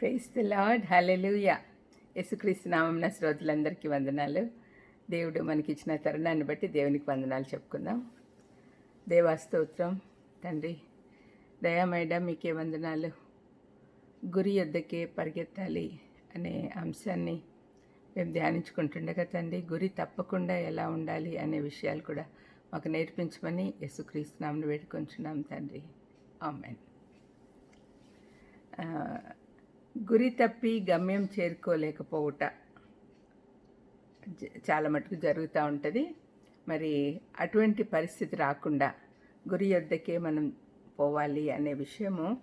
Price the lord. హల్లెలూయా. యేసుక్రీస్తు నామం శ్రోతలందరికీ వందనాలు. దేవుడు మనకిచ్చిన తరుణాన్ని బట్టి దేవునికి వందనాలు చెప్పుకుందాం. దేవాస్తోత్రం తండ్రి దయామేడ మీకే వందనాలు. గురి యొద్దకే పరిగెత్తాలి అనే అంశాన్ని మేము ధ్యానించుకుంటుండగా తండ్రి గురి తప్పకుండా ఎలా ఉండాలి అనే విషయాలు కూడా మాకు నేర్పించమని యేసుక్రీస్తు నామను వేడుకొంచున్నాం తండ్రి. ఆమెన్. గురి తప్పి గమ్యం చేరుకోలేకపోవుట. చాలా మటుకు జరుగుతూ ఉంటుంది. మరి అటువంటి పరిస్థితి రాకుండా గురి యొద్దకే మనం పోవాలి అనే విషయము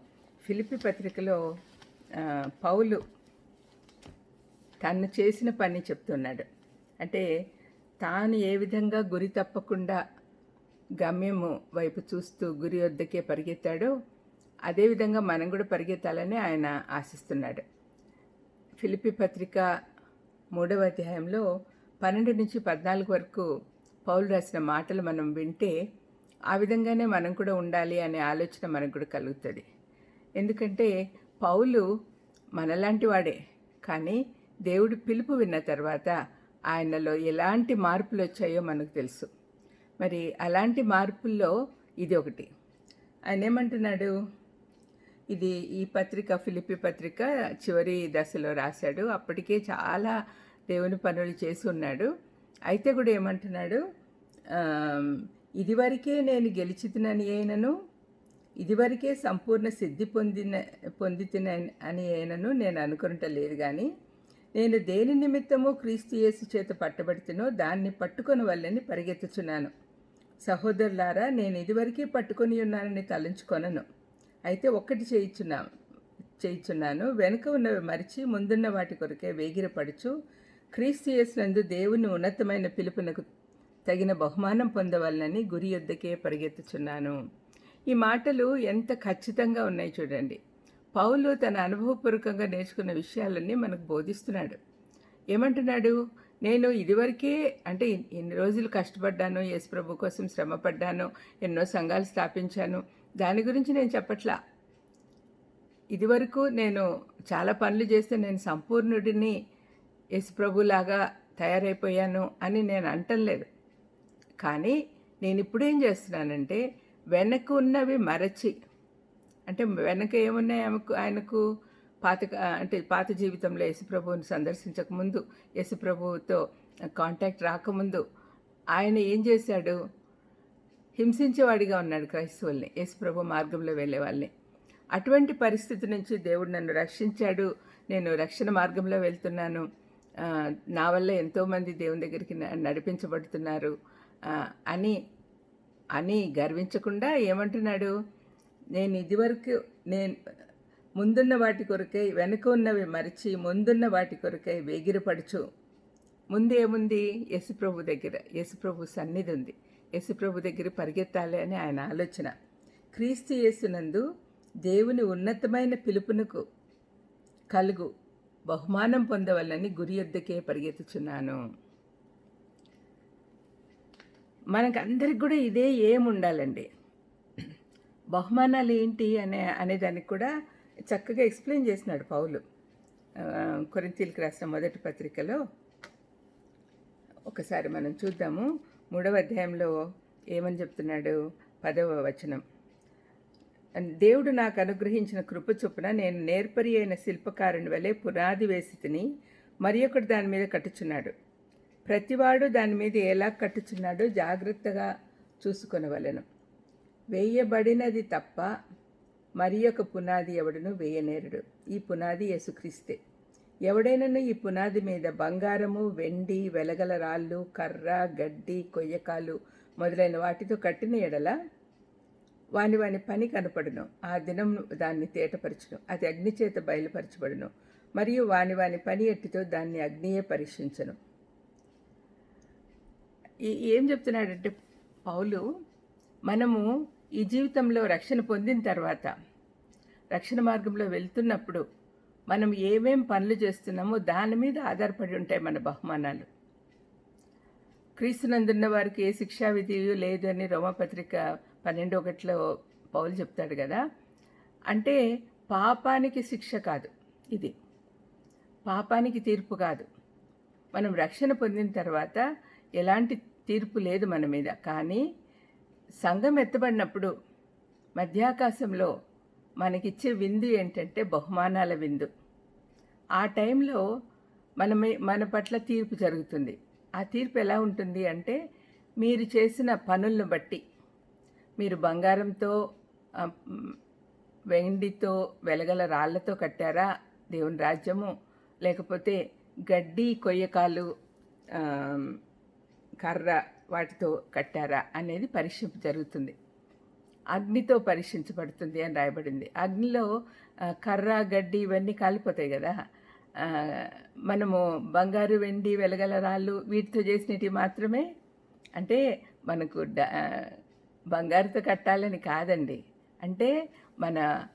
ఫిలిపి పత్రికలో పౌలు తను చేసిన పని చెప్తున్నాడు. అంటే తాను ఏ విధంగా గురి తప్పకుండా గమ్యము వైపు చూస్తూ గురి వద్దకే పరిగెత్తాడో అదేవిధంగా మనం కూడా పరిగెత్తాలని ఆయన ఆశిస్తున్నాడు. ఫిలిపి పత్రిక మూడవ అధ్యాయంలో పన్నెండు నుంచి పద్నాలుగు వరకు పౌలు రాసిన మాటలు మనం వింటే ఆ విధంగానే మనం కూడా ఉండాలి అనే ఆలోచన మనకు కూడా కలుగుతుంది. ఎందుకంటే పౌలు మనలాంటి వాడే కానీ దేవుడి పిలుపు విన్న తర్వాత ఆయనలో ఎలాంటి మార్పులు వచ్చాయో మనకు తెలుసు. మరి అలాంటి మార్పుల్లో ఇది ఒకటి. ఆయన ఏమంటున్నాడు? ఇది ఈ పత్రిక ఫిలిపి పత్రిక చివరి దశలో రాశాడు. అప్పటికే చాలా దేవుని పనులు చేసి ఉన్నాడు. అయితే కూడా ఏమంటున్నాడు? ఇదివరకే నేను గెలిచితినని అయినను ఇదివరకే సంపూర్ణ సిద్ధి పొందిన పొందితిన అని అయినను నేను అనుకుంట లేదు కానీ నేను దేని నిమిత్తము క్రీస్తు యేసు చేత పట్టబడితేనో దాన్ని పట్టుకొని వల్లని పరిగెత్తుచున్నాను. సహోదరులారా నేను ఇదివరకే పట్టుకొని ఉన్నానని తలంచుకొనను. అయితే ఒక్కటి చేయించున్నా చేయించున్నాను వెనుక ఉన్నవి మరిచి ముందున్న వాటి కొరకే వేగిరపడుచు క్రీస్తు చేసినందు దేవుని ఉన్నతమైన పిలుపునకు తగిన బహుమానం పొందవలనని గురి యొద్దకే పరిగెత్తుచున్నాను. ఈ మాటలు ఎంత ఖచ్చితంగా ఉన్నాయి చూడండి. పౌలు తన అనుభవపూర్వకంగా నేర్చుకున్న విషయాలన్నీ మనకు బోధిస్తున్నాడు. ఏమంటున్నాడు? నేను ఇదివరకే అంటే ఎన్ని రోజులు కష్టపడ్డాను యేసు ప్రభు కోసం శ్రమపడ్డాను ఎన్నో సంఘాలు స్థాపించాను దాని గురించి నేను చెప్పట్లా. ఇదివరకు నేను చాలా పనులు చేస్తే నేను సంపూర్ణుడిని యేసు తయారైపోయాను అని నేను అంటలేదు కానీ నేను ఇప్పుడు ఏం చేస్తున్నానంటే వెనక ఉన్నవి మరచి అంటే వెనక ఏమున్నాయి ఆమెకు ఆయనకు? పాత అంటే పాత జీవితంలో యశుప్రభువుని సందర్శించక ముందు కాంటాక్ట్ రాకముందు ఆయన ఏం చేశాడు? హింసించేవాడిగా ఉన్నాడు క్రైస్తవుల్ని యేసుప్రభు మార్గంలో వెళ్ళే వాళ్ళని అటువంటి పరిస్థితి నుంచి దేవుడు నన్ను రక్షించాడు నేను రక్షణ మార్గంలో వెళ్తున్నాను. నా వల్ల ఎంతోమంది దేవుని దగ్గరికి నడిపించబడుతున్నారు. అని అని గర్వించకుండా ఏమంటున్నాడు? నేను ఇదివరకు నేను ముందున్న వాటి కొరకై వెనుక ఉన్నవి మరిచి ముందున్న వాటి కొరకై వేగిరపడుచు. ముందేముంది? యశుప్రభు దగ్గర యశుప్రభు సన్నిధి ఉంది. యశుప్రభు దగ్గర పరిగెత్తాలి అని ఆయన ఆలోచన. క్రీస్తు యేసునందు దేవుని ఉన్నతమైన పిలుపునకు కలుగు బహుమానం పొందవలని గురి యొద్దకే పరిగెత్తుచున్నాను. మనకు అందరికి కూడా ఇదే ఏం ఉండాలండి బహుమానాలు ఏంటి అనే అనేదానికి కూడా చక్కగా ఎక్స్ప్లెయిన్ చేసినాడు పౌలు. కొరింతీలకు రాసిన మొదటి పత్రికలో ఒకసారి మనం చూద్దాము. మూడవ అధ్యాయంలో ఏమని చెప్తున్నాడు? పదవ వచనం. దేవుడు నాకు అనుగ్రహించిన కృప చొప్పున నేను నేర్పరి అయిన శిల్పకారుని వలె పునాది వేసి తిని మరి ఒకటి దాని మీద కట్టుచున్నాడు. ప్రతివాడు దాని మీద ఎలా కట్టుచున్నాడో జాగ్రత్తగా చూసుకొనవలెను. వేయబడినది తప్ప మరి ఒక పునాది ఎవడును వేయనేరుడు. ఈ పునాది యేసుక్రీస్తే. ఎవడైనను ఈ పునాది మీద బంగారము వెండి వెలగల రాళ్ళు కర్ర గడ్డి కొయ్యకాలు మొదలైన వాటితో కట్టిన ఎడల వాని వాని పని కనపడును. ఆ దినం దాన్ని తేటపరచును. అది అగ్నిచేత బయలుపరచబడును. మరియు వాని వాని పని ఎట్టితో దాన్ని అగ్నియే పరీక్షించను. ఈ- ఏం చెప్తున్నాడంటే పౌలు మనము ఈ జీవితంలో రక్షణ పొందిన తర్వాత రక్షణ మార్గంలో వెళ్తున్నప్పుడు మనం ఏమేం పనులు చేస్తున్నామో దాని మీద ఆధారపడి ఉంటాయి మన బహుమానాలు. క్రీస్తునందున్న వారికి ఏ శిక్షా విధి లేదు అని రోమపత్రిక పన్నెండు ఒకటిలో పౌలు చెప్తాడు కదా. అంటే పాపానికి శిక్ష కాదు ఇది. పాపానికి తీర్పు కాదు. మనం రక్షణ పొందిన తర్వాత ఎలాంటి తీర్పు లేదు మన మీద. కానీ సంఘం ఎత్తబడినప్పుడు మధ్యాకాశంలో మనకిచ్చే విందు ఏంటంటే బహుమానాల విందు. ఆ టైంలో మనమే మన పట్ల తీర్పు జరుగుతుంది. ఆ తీర్పు ఎలా ఉంటుంది అంటే మీరు చేసిన పనులను బట్టి. మీరు బంగారంతో వెండితో వెలగల రాళ్ళతో కట్టారా దేవుని రాజ్యము? లేకపోతే గడ్డి కొయ్యకాలు కర్ర వాటితో కట్టారా అనేది పరీక్ష జరుగుతుంది. అగ్నితో పరీక్షించబడుతుంది అని రాయబడింది. అగ్నిలో కర్ర గడ్డి ఇవన్నీ కాలిపోతాయి కదా. మనము బంగారు వెండి వెలగల రాళ్ళు వీటితో చేసినవి మాత్రమే? అంటే మనకు డ- బంగారుతో కట్టాలని కాదండి. అంటే మన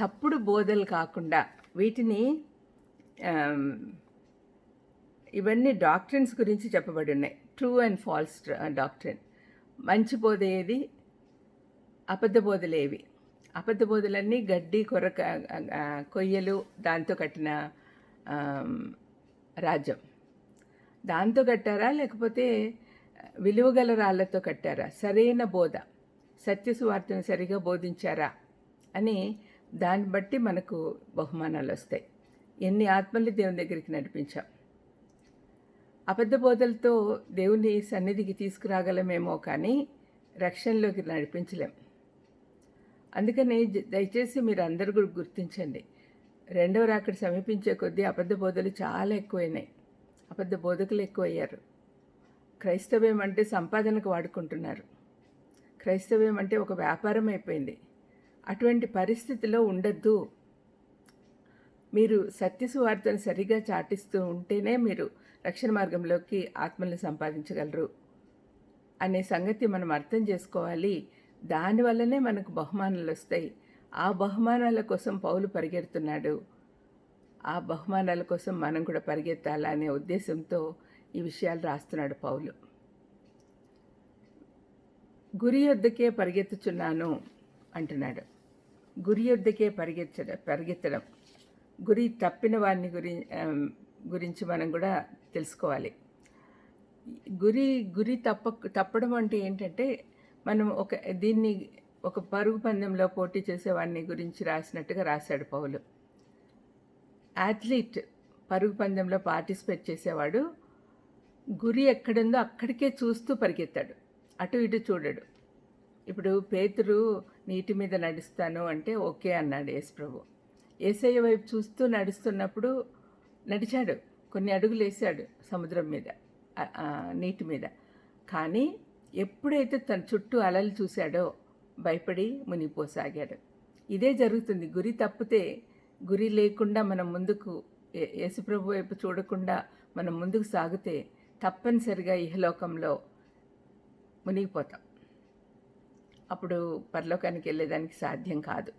తప్పుడు బోధలు కాకుండా వీటిని ఇవన్నీ డాక్టర్స్ గురించి చెప్పబడి ఉన్నాయి. ట్రూ అండ్ ఫాల్స్ డాక్టర్ మంచి బోధ ఏది? అబద్ధబోధలేవి అబద్ధబోధలన్నీ బోధలన్నీ గడ్డి కొరక కొయ్యలు దాంతో కట్టిన రాజ్యం. దాంతో కట్టారా? లేకపోతే విలువగల రాళ్ళతో కట్టారా? సరైన బోధ. సత్య సువార్తను సరిగా బోధించారా? అని దాన్ని బట్టి మనకు బహుమానాలు వస్తాయి. ఎన్ని ఆత్మల్ని దేవుని దగ్గరికి నడిపించాం. అబద్ధ బోధలతో దేవుని సన్నిధికి తీసుకురాగలమేమో కానీ రక్షణలోకి నడిపించలేం. అందుకని దయచేసి మీరు అందరు కూడా గుర్తించండి. రెండవ రాకడ సమీపించే కొద్దీ అబద్ధ బోధలు చాలా ఎక్కువైనాయి. అబద్ధ బోధకులు ఎక్కువయ్యారు. క్రైస్తవ్యం అంటే సంపాదనకు వాడుకుంటున్నారు. క్రైస్తవ్యం అంటే ఒక వ్యాపారం అయిపోయింది. అటువంటి పరిస్థితిలో ఉండద్దు. మీరు సత్యసువార్తను సరిగా చాటిస్తూ ఉంటేనే మీరు రక్షణ మార్గంలోకి ఆత్మల్ని సంపాదించగలరు. అనే సంగతి మనం అర్థం చేసుకోవాలి. దానివల్లనే మనకు బహుమానాలు వస్తాయి. ఆ బహుమానాల కోసం పౌలు పరిగెడుతున్నాడు. ఆ బహుమానాల కోసం మనం కూడా పరిగెత్తాలా అనే ఉద్దేశంతో ఈ విషయాలు రాస్తున్నాడు పౌలు. గురి యొద్దకే పరిగెత్తుచున్నాను అంటున్నాడు. గురి యొద్దకే పరిగెత్తడం పరిగెత్తడం. గురి తప్పిన వారిని గురి గురించి మనం కూడా తెలుసుకోవాలి. గురి గురి తప్ప తప్పడం అంటే ఏంటంటే మనం ఒక దీన్ని ఒక పరుగు పందెంలో పోటీ చేసేవాడిని గురించి రాసినట్టుగా రాశాడు పౌలు. అథ్లీట్ పరుగు పందెంలో పార్టిసిపేట్ చేసేవాడు గురి ఎక్కడుందో అక్కడికే చూస్తూ పరిగెత్తాడు. అటు ఇటు చూడడు. ఇప్పుడు పేతురు నీటి మీద నడుస్తాను అంటే ఓకే అన్నాడు యేసు ప్రభు ఏసయ్య వైపు చూస్తూ నడుస్తున్నప్పుడు నడిచాడు. కొన్ని అడుగులు వేసాడు సముద్రం మీద నీటి మీద. కానీ ఎప్పుడైతే తన చుట్టూ అలలు చూశాడో భయపడి మునిగిపోసాగాడు. ఇదే జరుగుతుంది. గురి తప్పితే గురి లేకుండా మనం ముందుకు యేసుప్రభు వైపు చూడకుండా మనం ముందుకు సాగితే తప్పనిసరిగా ఇహలోకంలో మునిగిపోతాం. అప్పుడు పరలోకానికి వెళ్ళేదానికి సాధ్యం కాదు.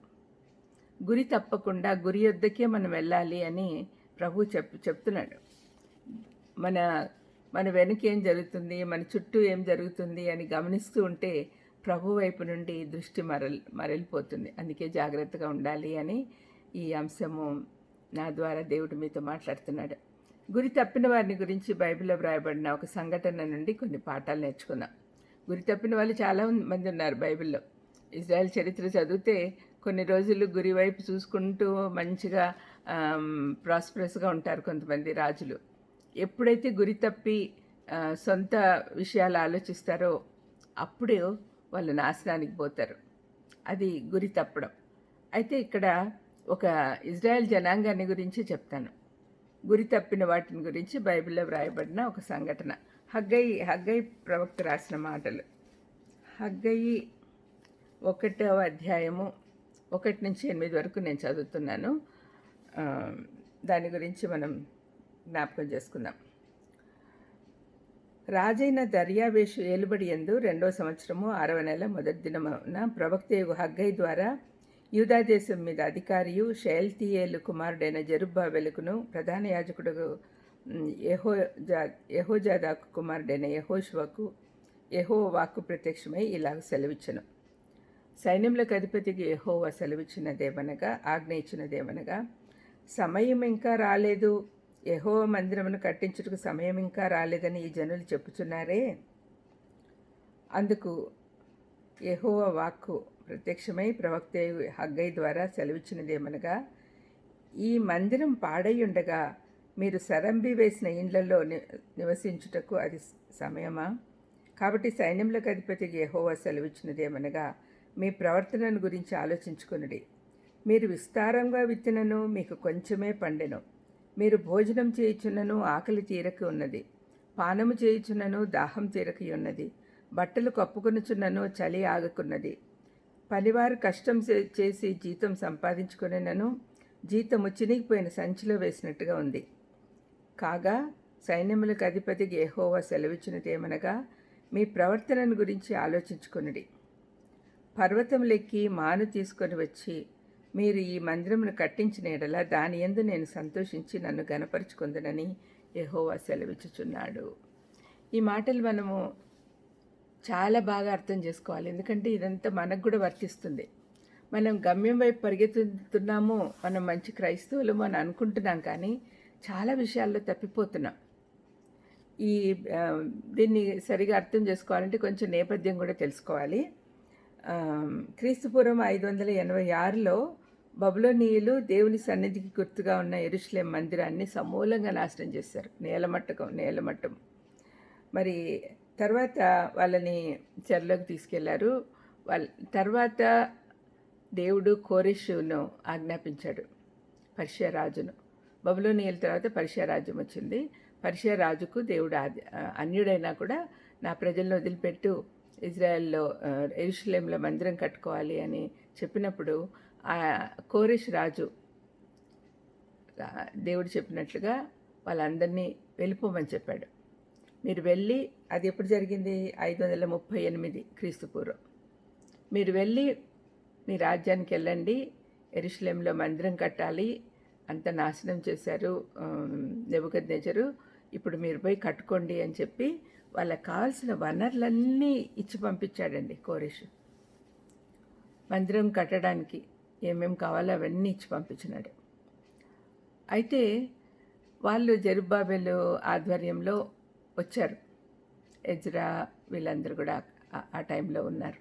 గురి తప్పకుండా గురి వద్దకే మనం వెళ్ళాలి అని ప్రభు చెప్ చెప్తున్నాడు. మన మన వెనుక ఏం జరుగుతుంది మన చుట్టూ ఏం జరుగుతుంది అని గమనిస్తూ ఉంటే ప్రభు వైపు నుండి దృష్టి మరల్ మరలిపోతుంది. అందుకే జాగ్రత్తగా ఉండాలి అని ఈ అంశము నా ద్వారా దేవుడు మీతో మాట్లాడుతున్నాడు. గురి తప్పిన వారిని గురించి బైబిల్లో వ్రాయబడిన ఒక సంఘటన నుండి కొన్ని పాఠాలు నేర్చుకుందాం. గురి తప్పిన వాళ్ళు చాలా మంది ఉన్నారు బైబిల్లో. ఇజ్రాయెల్ చరిత్ర చదివితే కొన్ని రోజులు గురి వైపు చూసుకుంటూ మంచిగా ప్రాస్పరస్గా ఉంటారు కొంతమంది రాజులు. ఎప్పుడైతే గురి తప్పి సొంత విషయాలు ఆలోచిస్తారో అప్పుడు వాళ్ళు నాశనానికి పోతారు. అది గురి తప్పడం. అయితే ఇక్కడ ఒక ఇజ్రాయెల్ జనాంగాన్ని గురించి చెప్తాను. గురి తప్పిన వాటిని గురించి బైబిల్లో వ్రాయబడిన ఒక సంఘటన. హగ్గయి హగ్గయి ప్రవక్త రాసిన మాటలు. హగ్గయి ఒకటవ అధ్యాయము ఒకటి నుంచి ఎనిమిది వరకు నేను చదువుతున్నాను. దాని గురించి మనం జ్ఞాపకం చేసుకుందాం. రాజైన దర్యావేషు ఏలుబడి ఎందు రెండో సంవత్సరము ఆరవ నెల మొదటి దినమున ప్రవక్త హగ్గై ద్వారా యూదాదేశం మీద అధికారియు షేల్తీయేలు కుమారుడైన జరుబ్బాబెలుకును ప్రధాన యాజకుడు యహో యహోజాదాకు కుమారుడైన యహోష్వకు యహో వాక్కు ప్రత్యక్షమై ఇలాగ సెలవిచ్చను. సైన్యములకు అధిపతికి యహోవా సెలవిచ్చినదేమనగా ఆజ్ఞ ఇచ్చినదేమనగా సమయం ఇంకా రాలేదు. యహో మందిరమును కట్టించుటకు సమయం ఇంకా రాలేదని ఈ జనులు చెప్పుచున్నారే? అందుకు యహోవ వాక్కు ప్రత్యక్షమై ప్రవక్త హగ్గై ద్వారా సెలవిచ్చినదేమనగా ఈ మందిరం పాడై ఉండగా మీరు సరంబి వేసిన ఇండ్లలో ని- నివసించుటకు అది సమయమా? కాబట్టి సైన్యములకు అధిపతి యెహోవా సెలవిచ్చినదేమనగా మీ ప్రవర్తనను గురించి ఆలోచించుకునుడి. మీరు విస్తారంగా విత్తినను మీకు కొంచెమే పండెను. మీరు భోజనం చేయుచున్నను ఆకలి తీరక ఉన్నది. పానము చేయుచున్నను దాహం తీరక ఉన్నది. బట్టలు కప్పుకొనుచున్నను చలి ఆగకున్నది. పనివారు కష్టం చేసి జీతం సంపాదించుకునేనను జీతము చినిగిపోయిన సంచిలో వేసినట్టుగా ఉంది. కాగా సైన్యములకు అధిపతి గేహోవా సెలవిచ్చినదేమనగా మీ ప్రవర్తనను గురించి ఆలోచించుకొనుడి. పర్వతములెక్కి మాను తీసుకొని వచ్చి మీరు ఈ మందిరమును కట్టించిన ఎడల దాని యందు నేను సంతోషించి నన్ను గనపరుచుకుందనని యహోవా సెలవిచ్చుచున్నాడు. ఈ మాటలు మనము చాలా బాగా అర్థం చేసుకోవాలి. ఎందుకంటే ఇదంతా మనకు కూడా వర్తిస్తుంది. మనం గమ్యం వైపు పరిగెత్తుతున్నాము మనం మంచి క్రైస్తవులము అని అనుకుంటున్నాం కానీ చాలా విషయాల్లో తప్పిపోతున్నాం. ఈ దీన్ని సరిగా అర్థం చేసుకోవాలంటే కొంచెం నేపథ్యం కూడా తెలుసుకోవాలి. క్రీస్తుపూర్వం ఐదు వందల ఎనభై ఆరులో బబులోనీయులు దేవుని సన్నిధికి గుర్తుగా ఉన్న ఎరుషులేం మందిరాన్ని సమూలంగా నాశనం చేశారు. నేలమట్టకం నేలమట్టం మరి తర్వాత వాళ్ళని చెరలోకి తీసుకెళ్ళారు. వాళ్ళ తర్వాత దేవుడు కోరెషును ఆజ్ఞాపించాడు పర్షియా రాజును. బబులోనియల తర్వాత పర్షియా రాజ్యం వచ్చింది. పర్షియా రాజుకు దేవుడు అన్యుడైనా కూడా నా ప్రజలను వదిలిపెట్టు ఇజ్రాయెల్లో ఎరుషులేంలో ఎరుషలేంలో మందిరం కట్టుకోవాలి అని చెప్పినప్పుడు ఆ కోరిష్ రాజు దేవుడు చెప్పినట్లుగా వాళ్ళందరినీ వెళ్ళిపోమని చెప్పాడు. మీరు వెళ్ళి అది ఎప్పుడు జరిగింది? ఐదు వందల ముప్పై ఎనిమిది క్రీస్తు పూర్వం. మీరు వెళ్ళి మీ రాజ్యానికి వెళ్ళండి ఎరుషలేంలో మందిరం కట్టాలి అంత నాశనం చేశారు నెబుకద్నేచరు ఇప్పుడు మీరు పోయి కట్టుకోండి అని చెప్పి వాళ్ళకి కావాల్సిన వనరులన్నీ ఇచ్చి పంపించాడండి కోరేష్. మందిరం కట్టడానికి ఏమేం కావాలో అవన్నీ ఇచ్చి పంపించినాడు. అయితే వాళ్ళు జెరుబ్బాబెలు ఆధ్వర్యంలో వచ్చారు. ఎజ్రా వీళ్ళందరూ కూడా ఆ- టైంలో ఉన్నారు.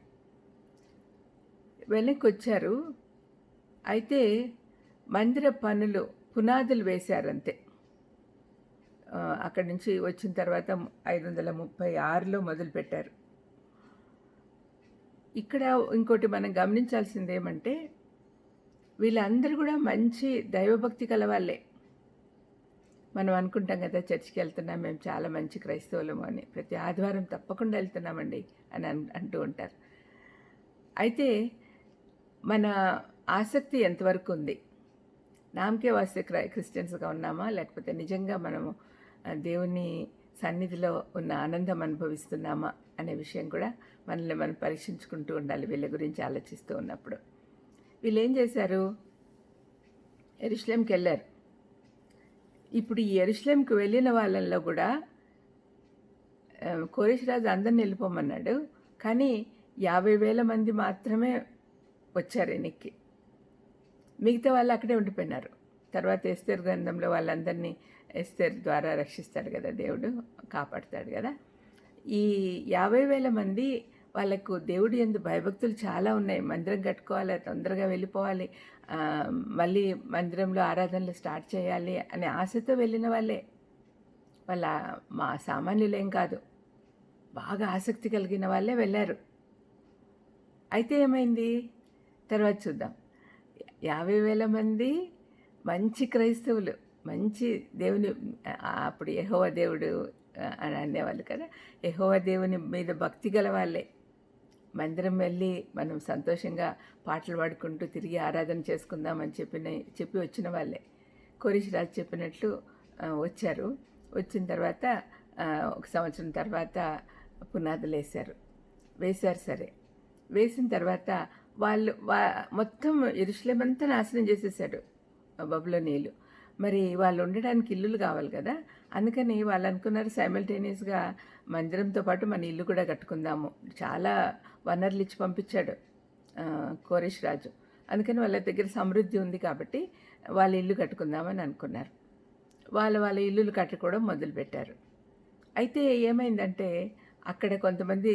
వెనక్కి వచ్చారు అయితే మందిర పనులు పునాదులు వేశారంతే. అక్కడి నుంచి వచ్చిన తర్వాత ఐదు వందల ముప్పై ఆరులో మొదలుపెట్టారు. ఇక్కడ ఇంకోటి మనం గమనించాల్సింది ఏమంటే వీళ్ళందరూ కూడా మంచి దైవభక్తి కలవాళ్ళే మనం అనుకుంటాం కదా చర్చికి వెళ్తున్నాం మేము చాలా మంచి క్రైస్తవులము అని. ప్రతి ఆదివారం తప్పకుండా వెళ్తున్నామండి అని అన్- అంటూ ఉంటారు. అయితే మన ఆసక్తి ఎంతవరకు ఉంది? నామకే వాస్తే క్రై క్రిస్టియన్స్గా ఉన్నామా? లేకపోతే నిజంగా మనము దేవుని సన్నిధిలో ఉన్న ఆనందం అనుభవిస్తున్నామా అనే విషయం కూడా మనల్ని మనం పరీక్షించుకుంటూ ఉండాలి వీళ్ళ గురించి ఆలోచిస్తూ ఉన్నప్పుడు. వీళ్ళు ఏం చేశారు? ఎరుషలేంకి వెళ్ళారు. ఇప్పుడు ఈ ఎరుషలేంకి వెళ్ళిన వాళ్ళల్లో కూడా ఆ, అందరిని వెళ్ళిపోమన్నాడు. కానీ యాభై వేల మంది మాత్రమే వచ్చారు వెనక్కి మిగతా వాళ్ళు అక్కడే ఉండిపోయినారు. తర్వాత ఎస్తేర్ గ్రంథంలో వాళ్ళందరినీ ఎస్తేర్ ద్వారా రక్షిస్తాడు కదా దేవుడు కాపాడుతాడు కదా. ఈ యాభై వేల మంది వాళ్ళకు దేవుడి ఎందు భయభక్తులు చాలా ఉన్నాయి. మందిరం కట్టుకోవాలి తొందరగా వెళ్ళిపోవాలి మళ్ళీ మందిరంలో ఆరాధనలు స్టార్ట్ చేయాలి అనే ఆశతో వెళ్ళిన వాళ్ళే. వాళ్ళ మా సామాన్యులేం కాదు బాగా ఆసక్తి కలిగిన వాళ్ళే వెళ్ళారు. అయితే ఏమైంది? తర్వాత చూద్దాం. యాభై వేల మంది మంచి క్రైస్తవులు మంచి దేవుని అప్పుడు యహోవ దేవుడు అని అనేవాళ్ళు కదా. యహోవ దేవుని మీద భక్తి గల వాళ్ళే. మందిరం వెళ్ళి మనం సంతోషంగా పాటలు పాడుకుంటూ తిరిగి ఆరాధన చేసుకుందామని చెప్పిన చెప్పి వచ్చిన వాళ్ళే. కోరిష్ రాజు చెప్పినట్లు వచ్చారు. వచ్చిన తర్వాత ఒక సంవత్సరం తర్వాత పునాదులు వేశారు. వేశారు సరే. వేసిన తర్వాత వాళ్ళు వా మొత్తం ఇరుషులేమంతా నాశనం చేసేసాడు. బబులో నీళ్ళు మరి వాళ్ళు ఉండడానికి ఇల్లులు కావాలి కదా. అందుకని వాళ్ళు అనుకున్నారు సైమల్టేనియస్గా మందిరంతో పాటు మన ఇల్లు కూడా కట్టుకుందాము. చాలా వనరులు ఇచ్చి పంపించాడు కోరేష్ రాజు. అందుకని వాళ్ళ దగ్గర సమృద్ధి ఉంది కాబట్టి వాళ్ళ ఇల్లు కట్టుకుందామని అనుకున్నారు. వాళ్ళ వాళ్ళ ఇల్లులు కట్టుకోవడం మొదలుపెట్టారు. అయితే ఏమైందంటే అక్కడ కొంతమంది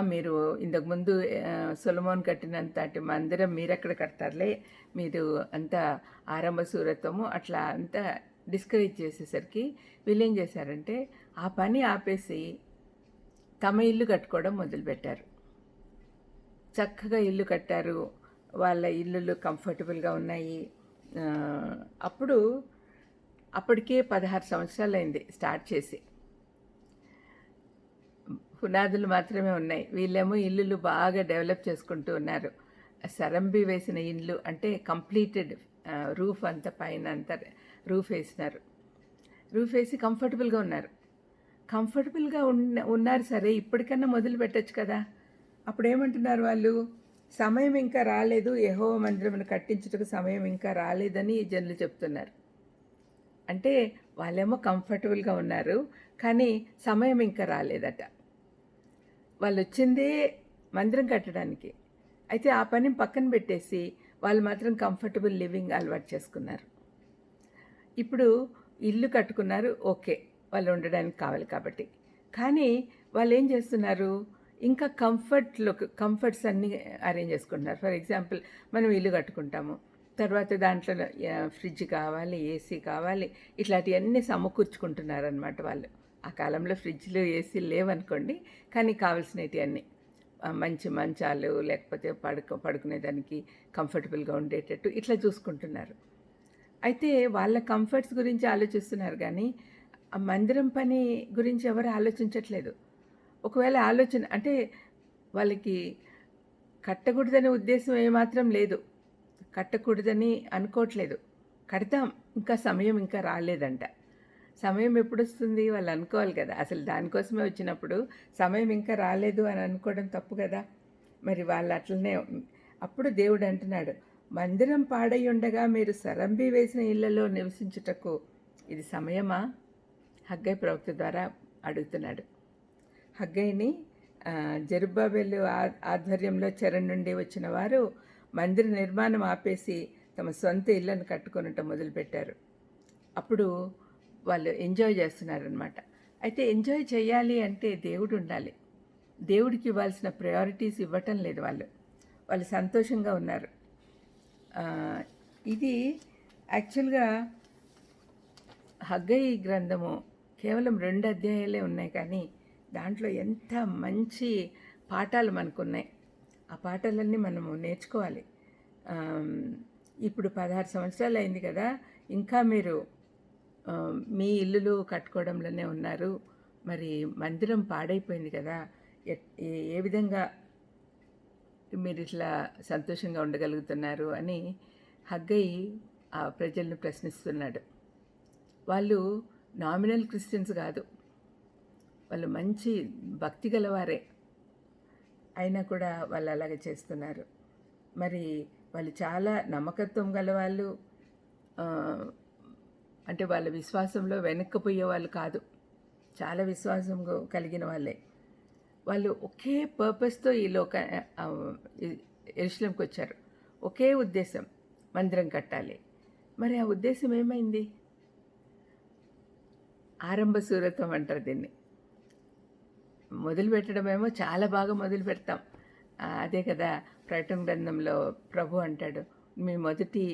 మీరు ఇంతకుముందు సొలమోన్ కట్టినంత అటు మందిరం మీరెక్కడ కడతారులే? మీరు అంత ఆరంభ సూరత్వము అట్లా అంతా డిస్కరేజ్ చేసేసరికి వీళ్ళు ఏం చేశారంటే ఆ పని ఆపేసి తమ ఇల్లు కట్టుకోవడం మొదలుపెట్టారు. చక్కగా ఇల్లు కట్టారు. వాళ్ళ ఇల్లులు కంఫర్టబుల్గా ఉన్నాయి. అప్పుడు అప్పటికే పదహారు సంవత్సరాలు అయింది స్టార్ట్ చేసి. పునాదులు మాత్రమే ఉన్నాయి. వీళ్ళేమో ఇల్లులు బాగా డెవలప్ చేసుకుంటూ ఉన్నారు. సరంబి వేసిన ఇల్లు అంటే కంప్లీటెడ్ రూఫ్ అంత పైన అంతా రూఫ్ వేసినారు. రూఫ్ వేసి కంఫర్టబుల్గా ఉన్నారు. కంఫర్టబుల్గా ఉన్న ఉన్నారు సరే ఇప్పటికన్నా మొదలు పెట్టచ్చు కదా. అప్పుడు ఏమంటున్నారు వాళ్ళు? సమయం ఇంకా రాలేదు. యహో మందిరమును కట్టించుటకు సమయం ఇంకా రాలేదని జనులు చెప్తున్నారు. అంటే వాళ్ళేమో కంఫర్టబుల్గా ఉన్నారు కానీ సమయం ఇంకా రాలేదట. వాళ్ళు వచ్చిందే మందిరం కట్టడానికి. అయితే ఆ పని పక్కన పెట్టేసి వాళ్ళు మాత్రం కంఫర్టబుల్ లివింగ్ అలవాటు చేసుకున్నారు. ఇప్పుడు ఇల్లు కట్టుకున్నారు ఓకే వాళ్ళు ఉండడానికి కావాలి కాబట్టి. కానీ వాళ్ళు ఏం చేస్తున్నారు? ఇంకా కంఫర్ట్లో కంఫర్ట్స్ అన్నీ అరేంజ్ చేసుకుంటున్నారు. ఫర్ ఎగ్జాంపుల్ మనం ఇల్లు కట్టుకుంటాము. తర్వాత దాంట్లో ఫ్రిడ్జ్ కావాలి ఏసీ కావాలి ఇట్లాంటివన్నీ సమకూర్చుకుంటున్నారు అనమాట వాళ్ళు. ఆ కాలంలో ఫ్రిడ్జ్లు ఏసీలు లేవనుకోండి కానీ కావాల్సినవి అన్నీ. మంచి మంచాలు లేకపోతే పడుకో పడుకునేదానికి కంఫర్టబుల్గా ఉండేటట్టు ఇట్లా చూసుకుంటున్నారు. అయితే వాళ్ళ కంఫర్ట్స్ గురించి ఆలోచిస్తున్నారు కానీ ఆ మందిరం పని గురించి ఎవరు ఆలోచించట్లేదు. ఒకవేళ ఆలోచన అంటే వాళ్ళకి కట్టకూడదనే ఉద్దేశం ఏమాత్రం లేదు. కట్టకూడదని అనుకోవట్లేదు. కడతాం ఇంకా సమయం ఇంకా రాలేదంట. సమయం ఎప్పుడు వస్తుంది వాళ్ళు అనుకోవాలి కదా. అసలు దానికోసమే వచ్చినప్పుడు సమయం ఇంకా రాలేదు అని అనుకోవడం తప్పు కదా. మరి వాళ్ళు అట్లనే అప్పుడు దేవుడు అంటున్నాడు మందిరం పాడై ఉండగా మీరు సరంబి వేసిన ఇళ్ళలో నివసించుటకు ఇది సమయమా? హగ్గై ప్రవక్త ద్వారా అడుగుతున్నాడు. హగ్గైని ఆ, ఆ- ఆధ్వర్యంలో చరణ్ నుండి వచ్చిన వారు మందిర నిర్మాణం ఆపేసి తమ సొంత ఇళ్ళను కట్టుకొనటం మొదలుపెట్టారు. అప్పుడు వాళ్ళు ఎంజాయ్ చేస్తున్నారనమాట అయితే ఎంజాయ్ చేయాలి అంటే దేవుడు ఉండాలి. దేవుడికి ఇవ్వాల్సిన ప్రయారిటీస్ ఇవ్వటం లేదు వాళ్ళు. వాళ్ళు సంతోషంగా ఉన్నారు. ఇది యాక్చువల్గా హగ్గయి గ్రంథము కేవలం రెండు అధ్యాయాలే ఉన్నాయి కానీ దాంట్లో ఎంత మంచి పాఠాలు మనకున్నాయి. ఆ పాఠాలన్నీ మనము నేర్చుకోవాలి. ఇప్పుడు పదహారు సంవత్సరాలు అయింది కదా ఇంకా మీరు మీ ఇల్లులు కట్టుకోవడంలోనే ఉన్నారు. మరి మందిరం పాడైపోయింది కదా. ఎట్- ఏ- విధంగా మీరు ఇట్లా సంతోషంగా ఉండగలుగుతున్నారు అని హగ్గయ్య ఆ ప్రజలను ప్రశ్నిస్తున్నాడు. వాళ్ళు నామినల్ క్రిస్టియన్స్ కాదు. వాళ్ళు మంచి భక్తి గలవారే. అయినా కూడా వాళ్ళు అలాగే చేస్తున్నారు. మరి వాళ్ళు చాలా నమ్మకత్వం గలవాళ్ళు. అంటే వాళ్ళ విశ్వాసంలో వెనక్కిపోయే వాళ్ళు కాదు. చాలా విశ్వాసం కలిగిన వాళ్ళే. వాళ్ళు ఒకే పర్పస్తో ఈ లోక ఎరుశలంకి వచ్చారు. ఒకే ఉద్దేశం మందిరం కట్టాలి. మరి ఆ ఉద్దేశం ఏమైంది? ఆరంభ సూరత్వం అంటారు దీన్ని. మొదలు పెట్టడమేమో చాలా బాగా మొదలు పెడతాం అదే కదా ప్రకటన గ్రంథంలో ప్రభు అంటాడు మీ మొదటి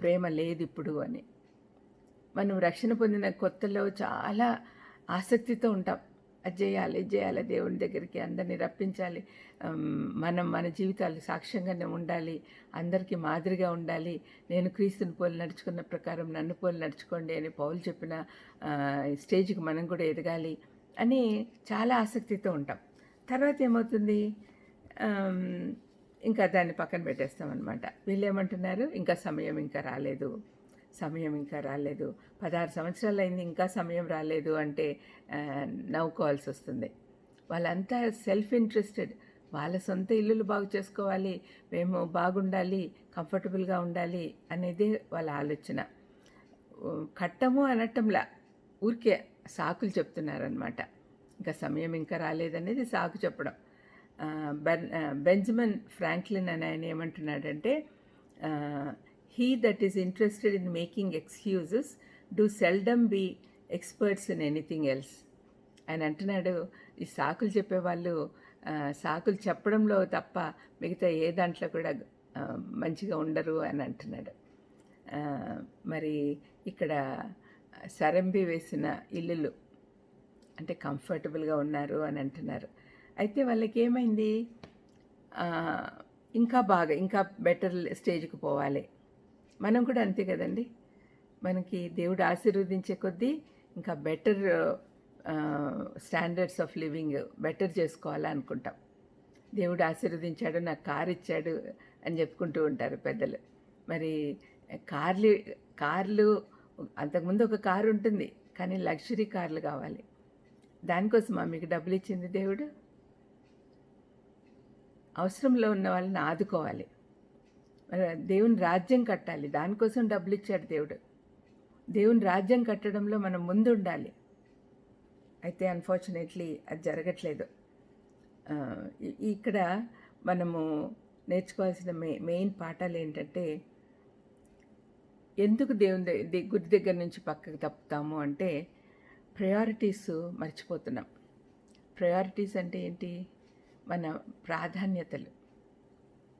ప్రేమ లేదు ఇప్పుడు అని. మనం రక్షణ పొందిన కొత్తలో చాలా ఆసక్తితో ఉంటాం అది చేయాలి ఇది చేయాలి దేవుని దగ్గరికి అందరినీ రప్పించాలి. మనం మన జీవితాలు సాక్ష్యంగానే ఉండాలి. అందరికీ మాదిరిగా ఉండాలి. నేను క్రీస్తుని పోలి నడుచుకున్న ప్రకారం నన్ను పోలి నడుచుకోండి అని పౌలు చెప్పిన స్టేజ్కి మనం కూడా ఎదగాలి అని చాలా ఆసక్తితో ఉంటాం. తర్వాత ఏమవుతుంది? ఇంకా దాన్ని పక్కన పెట్టేస్తాం అనమాట వీళ్ళు ఏమంటున్నారు? ఇంకా సమయం ఇంకా రాలేదు. సమయం ఇంకా రాలేదు. పదహారు సంవత్సరాలు అయింది ఇంకా సమయం రాలేదు అంటే నవ్వుకోవాల్సి వస్తుంది. వాళ్ళంతా సెల్ఫ్ ఇంట్రెస్టెడ్ వాళ్ళ సొంత ఇల్లులు బాగు చేసుకోవాలి మేము బాగుండాలి కంఫర్టబుల్గా ఉండాలి అనేదే వాళ్ళ ఆలోచన. కట్టము అనటంలా ఊరికే సాకులు చెప్తున్నారనమాట ఇంకా సమయం ఇంకా రాలేదనేది సాకు చెప్పడం. బెన్ బెంజమిన్ ఫ్రాంక్లిన్ అని ఆయన ఏమంటున్నాడంటే he that is interested in making excuses do seldom be experts in anything else ఆయన అంటున్నాడు ఈ సాకులు చెప్పేవాళ్ళు సాకులు చెప్పడంలో తప్ప మిగతా ఏ దాంట్లో కూడా మంచిగా ఉండరు అని అంటున్నాడు. మరి ఇక్కడ సరంబి వేసిన ఇల్లులు అంటే కంఫర్టబుల్గా ఉన్నారు అని అంటున్నారు. అయితే వాళ్ళకి ఏమైంది? ఇంకా బాగా ఇంకా బెటర్ స్టేజ్కి పోవాలి. మనం కూడా అంతే కదండి. మనకి దేవుడు ఆశీర్వదించే కొద్దీ ఇంకా better standards of living better చేసుకోవాలా అనుకుంటాం. దేవుడు ఆశీర్వదించాడు నాకు కారు ఇచ్చాడు అని చెప్పుకుంటూ ఉంటారు పెద్దలు. మరి కార్లు కార్లు అంతకుముందు ఒక కారు ఉంటుంది కానీ లగ్జరీ కార్లు కావాలి. దానికోసమా మీకు డబ్బులు ఇచ్చింది దేవుడు? అవసరంలో ఉన్న వాళ్ళని ఆదుకోవాలి. దేవుని రాజ్యం కట్టాలి. దానికోసం డబ్బులు ఇచ్చాడు దేవుడు. దేవుని రాజ్యం కట్టడంలో మనం ముందు ఉండాలి అయితే అన్ఫార్చునేట్లీ అది జరగట్లేదు. ఇక్కడ మనము నేర్చుకోవాల్సిన మె మెయిన్ పాఠాలు ఏంటంటే ఎందుకు దేవుని గుడి దగ్గర నుంచి పక్కకు తప్పుతాము అంటే ప్రయారిటీస్ మర్చిపోతున్నాం. ప్రయారిటీస్ అంటే ఏంటి? మన ప్రాధాన్యతలు.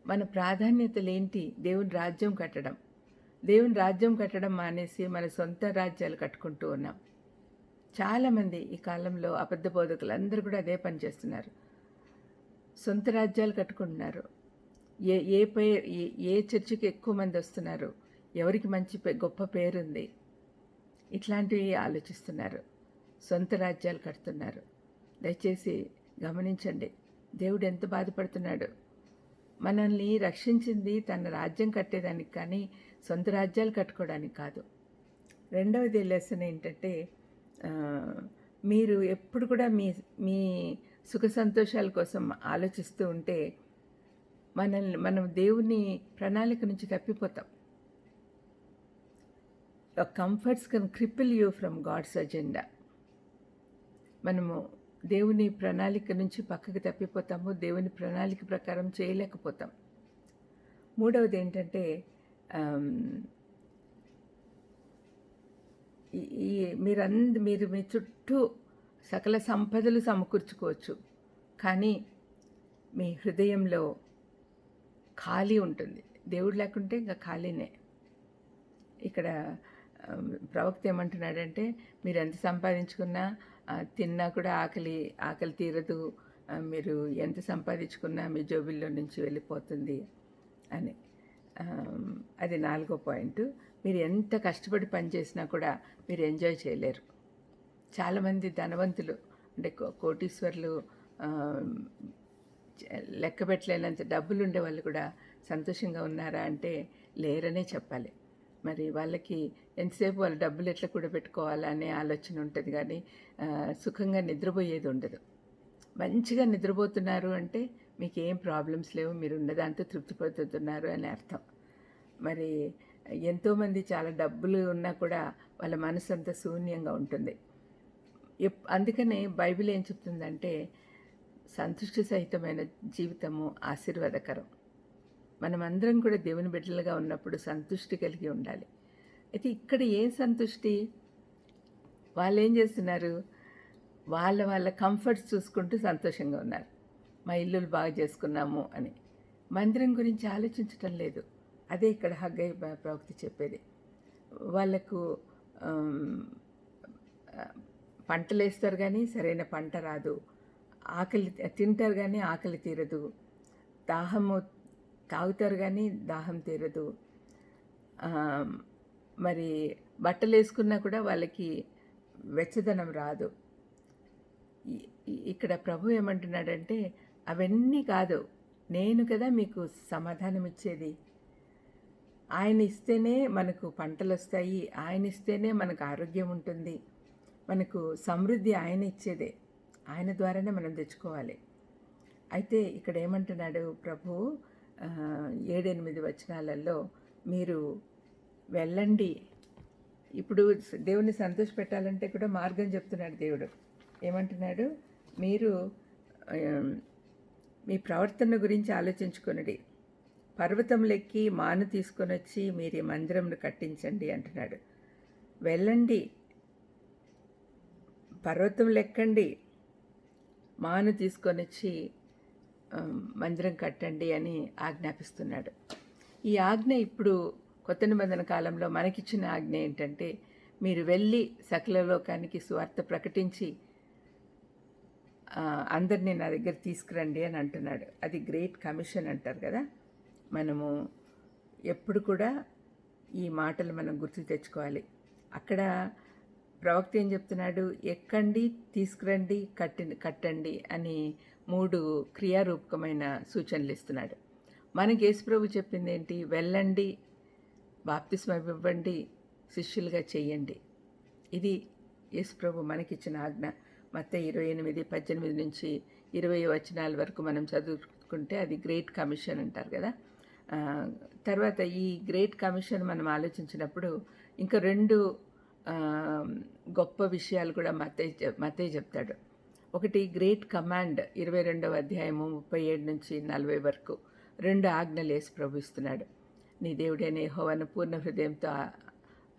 మన ప్రాధాన్యతలేంటి? దేవుని రాజ్యం కట్టడం. దేవుని రాజ్యం కట్టడం మానేసి మన సొంత రాజ్యాలు కట్టుకుంటూ ఉన్నాం. చాలామంది ఈ కాలంలో అబద్ధ బోధకులు అందరూ కూడా అదే పని చేస్తున్నారు. సొంత రాజ్యాలు కట్టుకుంటున్నారు. ఏ ఏ పేరు ఏ ఏ చర్చికి ఎక్కువ మంది వస్తున్నారు? ఎవరికి మంచి పే గొప్ప పేరుంది? ఇట్లాంటివి ఆలోచిస్తున్నారు. సొంత రాజ్యాలు కడుతున్నారు. దయచేసి గమనించండి. దేవుడు ఎంత బాధపడుతున్నాడు? మనల్ని రక్షించింది తన రాజ్యం కట్టేదానికి కానీ సొంత రాజ్యాలు కట్టుకోవడానికి కాదు. రెండవది లెసన్ ఏంటంటే మీరు ఎప్పుడు కూడా మీ మీ సుఖ సంతోషాల కోసం ఆలోచిస్తూ ఉంటే మనల్ని మనం దేవుని ప్రణాళిక నుంచి తప్పిపోతాం. Comforts can cripple you from God's agenda మనము దేవుని ప్రణాళిక నుంచి పక్కకి తప్పిపోతాము దేవుని ప్రణాళిక ప్రకారం చేయలేకపోతాం. మూడవది ఏంటంటే ఈ- మీరంద మీరు మీ చుట్టూ సకల సంపదలు సమకూర్చుకోవచ్చు కానీ మీ హృదయంలో ఖాళీ ఉంటుంది. దేవుడు లేకుంటే ఇంకా ఖాళీనే. ఇక్కడ ప్రవక్త ఏమంటున్నాడంటే మీరు ఎంత సంపాదించుకున్నా తిన్నా కూడా ఆకలి ఆకలి తీరదు. మీరు ఎంత సంపాదించుకున్నా మీ జోబిల్లో నుంచి వెళ్ళిపోతుంది అని. అది నాలుగో పాయింట్. మీరు ఎంత కష్టపడి పని చేసినా కూడా మీరు ఎంజాయ్ చేయలేరు. చాలామంది ధనవంతులు అంటే కోటీశ్వర్లు లెక్క పెట్టలేనంత డబ్బులు ఉండే వాళ్ళు కూడా సంతోషంగా ఉన్నారా అంటే లేరనే చెప్పాలి. మరి వాళ్ళకి ఎంతసేపు వాళ్ళ డబ్బులు ఎట్లా కూడా పెట్టుకోవాలా అనే ఆలోచన ఉంటుంది కానీ సుఖంగా నిద్రపోయేది ఉండదు. మంచిగా నిద్రపోతున్నారు అంటే మీకు ఏం ప్రాబ్లమ్స్ లేవు మీరు ఉన్నదాంతో తృప్తి పడుతున్నారు అని అర్థం. మరి ఎంతోమంది చాలా డబ్బులు ఉన్నా కూడా వాళ్ళ మనసు అంతా శూన్యంగా ఉంటుంది. ఎప్ అందుకనే బైబిల్ ఏం చెప్తుందంటే సంతృష్టి సహితమైన జీవితము ఆశీర్వాదకరం. మనమందరం కూడా దేవుని బిడ్డలుగా ఉన్నప్పుడు సంతృష్టి కలిగి ఉండాలి. అయితే ఇక్కడ ఏం సంతృష్టి? వాళ్ళు ఏం చేస్తున్నారు? వాళ్ళ వాళ్ళ కంఫర్ట్స్ చూసుకుంటూ సంతోషంగా ఉన్నారు. మా ఇల్లులు బాగా చేసుకున్నాము అని. మందిరం గురించి ఆలోచించటం లేదు. అదే ఇక్కడ హగ్గయ్య ప్రవక్తి చెప్పేది. వాళ్ళకు పంటలు వేస్తారు కానీ సరైన పంట రాదు. ఆకలి తింటారు కానీ ఆకలి తీరదు. దాహము తాగుతారు కానీ దాహం తీరదు. మరి బట్టలు వేసుకున్నా కూడా వాళ్ళకి వెచ్చదనం రాదు. ఇక్కడ ప్రభు ఏమంటున్నాడంటే అవన్నీ కాదు నేను కదా మీకు సమాధానం ఇచ్చేది. ఆయన ఇస్తేనే మనకు పంటలు వస్తాయి ఆయన ఇస్తేనే మనకు ఆరోగ్యం ఉంటుంది. మనకు సమృద్ధి ఆయన ఇచ్చేదే. ఆయన ద్వారానే మనం తెచ్చుకోవాలి. అయితే ఇక్కడ ఏమంటున్నాడు ప్రభు ఏడెనిమిది వచనాలలో మీరు వెళ్ళండి. ఇప్పుడు దేవుని సంతోష పెట్టాలంటే కూడా మార్గం చెప్తున్నాడు దేవుడు. ఏమంటున్నాడు? మీరు మీ ప్రవర్తన గురించి ఆలోచించుకొనుడి. పర్వతంలెక్కి మాను తీసుకొని వచ్చి మీరు ఈ మందిరంను కట్టించండి అంటున్నాడు. వెళ్ళండి. పర్వతం లెక్కండి. మాను తీసుకొని వచ్చి మందిరం కట్టండి అని ఆజ్ఞాపిస్తున్నాడు. ఈ ఆజ్ఞ ఇప్పుడు కొత్త నిబంధన కాలంలో మనకిచ్చిన ఆజ్ఞ ఏంటంటే మీరు వెళ్ళి సకల లోకానికి సువార్త ప్రకటించి అందరినీ నా దగ్గర తీసుకురండి అని అంటున్నాడు. అది గ్రేట్ కమిషన్ అంటారు కదా. మనము ఎప్పుడు కూడా ఈ మాటలు మనం గుర్తు తెచ్చుకోవాలి. అక్కడ ప్రవక్త ఏం చెప్తున్నాడు? ఎక్కండి తీసుకురండి కట్టి కట్టండి అని మూడు క్రియారూపకమైన సూచనలు ఇస్తున్నాడు. మనకి యేసుప్రభు చెప్పింది ఏంటి వెళ్ళండి బాప్తిస్మ ఇవ్వండి శిష్యులుగా చేయండి. ఇది యేసుప్రభు మనకిచ్చిన ఆజ్ఞ. మొత్తం ఇరవై ఎనిమిది పద్దెనిమిది నుంచి ఇరవై వచనాల వరకు మనం చదువుకుంటే అది గ్రేట్ కమిషన్ అంటారు కదా. తర్వాత ఈ గ్రేట్ కమిషన్ మనం ఆలోచించినప్పుడు ఇంకా రెండు గొప్ప విషయాలు కూడా మతే మతే చెప్తాడు. ఒకటి గ్రేట్ కమాండ్ ఇరవై రెండవ అధ్యాయము ముప్పై ఏడు నుంచి నలభై వరకు. రెండు ఆజ్ఞలు వేసి ప్రభుస్తున్నాడు. నీ దేవుడైన యెహోవాను పూర్ణ హృదయంతో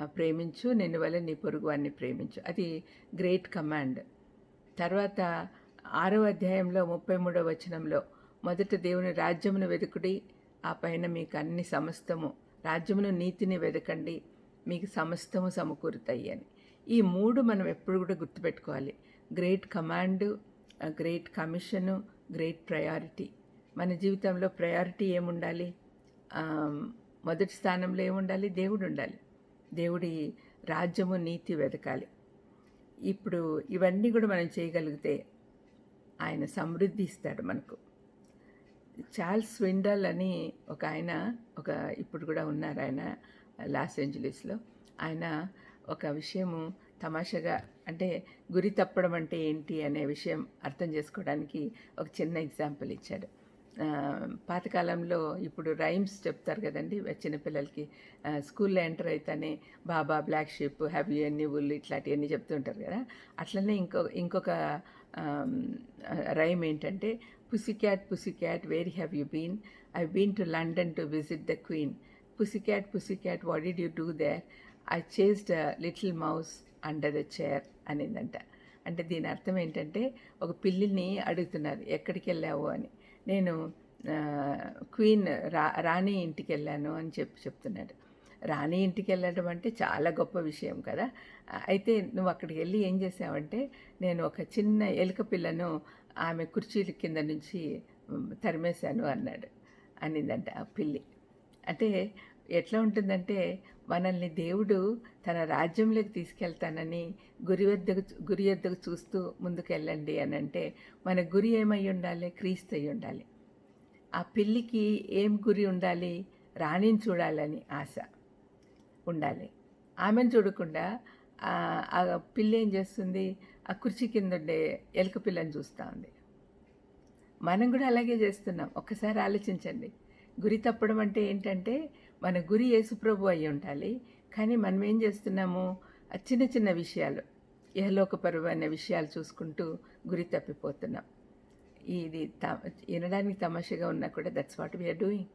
ప్రేమించు నిన్ను వల్ల నీ పొరుగు వారిని ప్రేమించు. అది గ్రేట్ కమాండ్. తర్వాత ఆరవ అధ్యాయంలో ముప్పై మూడవ వచనంలో మొదట దేవుని రాజ్యమును వెతుకుడి ఆ పైన మీకు అన్ని సమస్తము రాజ్యమును నీతిని వెతకండి మీకు సమస్తము సమకూరుతాయి అని. ఈ మూడు మనం ఎప్పుడు కూడా గుర్తుపెట్టుకోవాలి. Great command great commission great priority. మన జీవితంలో ప్రయారిటీ ఏముండాలి? మొదటి స్థానంలో ఏముండాలి? దేవుడు ఉండాలి. దేవుడి రాజ్యము నీతి వెతకాలి ఇప్పుడు ఇవన్నీ కూడా మనం చేయగలిగితే ఆయన సమృద్ధి ఇస్తాడు మనకు. చార్ల్స్ విండల్ అని ఒక ఆయన ఒక ఇప్పుడు కూడా ఉన్నారు ఆయన లాస్ ఏంజలీస్లో. ఆయన ఒక విషయము తమాషగా అంటే గురి తప్పడం అంటే ఏంటి అనే విషయం అర్థం చేసుకోవడానికి ఒక చిన్న ఎగ్జాంపుల్ ఇచ్చాడు. పాతకాలంలో ఇప్పుడు రైమ్స్ చెప్తారు కదండి చిన్నపిల్లలకి స్కూల్లో ఎంటర్ అయితేనే baa baa black sheep have you wool wool ఇట్లాంటివన్నీ చెప్తుంటారు కదా. అట్లనే ఇంకో ఇంకొక రైమ్ ఏంటంటే pussy cat pussy cat where have you been? I been to London to visit the queen. Pussy cat pussy cat what did you do there? I chased little mouse under the chair అనిందంట. అంటే దీని అర్థం ఏంటంటే ఒక పిల్లిని అడుగుతున్నారు ఎక్కడికి వెళ్ళావు అని. నేను క్వీన్ రా రాణి ఇంటికి వెళ్ళాను అని చెప్పి చెప్తున్నాడు. రాణి ఇంటికి వెళ్ళడం అంటే చాలా గొప్ప విషయం కదా. అయితే నువ్వు అక్కడికి వెళ్ళి ఏం చేసావంటే నేను ఒక చిన్న ఎలుక పిల్లను ఆమె కుర్చీల కింద నుంచి తరిమేశాను అన్నాడు. అనిందంట ఆ పిల్లి. అంటే ఎట్లా ఉంటుందంటే మనల్ని దేవుడు తన రాజ్యంలోకి తీసుకెళ్తానని గురి వద్దకు గురి వద్దకు చూస్తూ ముందుకు వెళ్ళండి అని అంటే మన గురి ఏమై ఉండాలి? క్రీస్తు అయి ఉండాలి. ఆ పిల్లికి ఏం గురి ఉండాలి? రాణిని చూడాలని ఆశ ఉండాలి. ఆమెను చూడకుండా ఆ ఆ పిల్లి ఏం చేస్తుంది? ఆ కుర్చీ కింద ఉండే ఎలుక పిల్లని చూస్తూ ఉంది. మనం కూడా అలాగే చేస్తున్నాం. ఒక్కసారి ఆలోచించండి. గురి తప్పడం అంటే ఏంటంటే మన గురి యేసుప్రభు అయి ఉండాలి. కానీ మనం ఏం చేస్తున్నాము? ఆ చిన్న చిన్న విషయాలు ఏహలోకపరమైన విషయాలు చూసుకుంటూ గురి తప్పిపోతున్నాం. ఇది త వినడానికి తమాషగా ఉన్నా కూడా దట్స్ వాట్ వీఆర్ డూయింగ్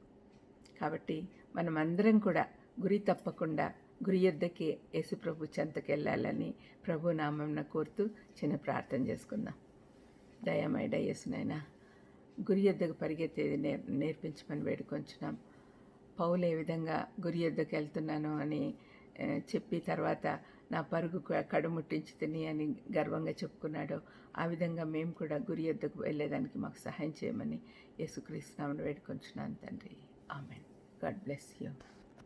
కాబట్టి మనం అందరం కూడా గురి తప్పకుండా గురి యొద్దకే యేసుప్రభు చెంతకు వెళ్ళాలని ప్రభు నామం కోరుతూ చిన్న ప్రార్థన చేసుకుందాం. దయమైడ యేసునైనా గురి యొద్దకు పరిగెత్తేది నేర్ నేర్పించమని వేడుకొంచున్నాం. పౌలు ఏ విధంగా గురి యొద్దకు వెళ్తున్నాను అని చెప్పి తర్వాత నా పరుగు క- కడుముట్టించి తిని అని గర్వంగా చెప్పుకున్నాడో. ఆ విధంగా మేము కూడా గురి యొద్దకు వెళ్ళేదానికి మాకు సహాయం చేయమని యేసుక్రీస్తునామని వేడుకొంచున్నాను తండ్రి. ఆమెన్. God bless you.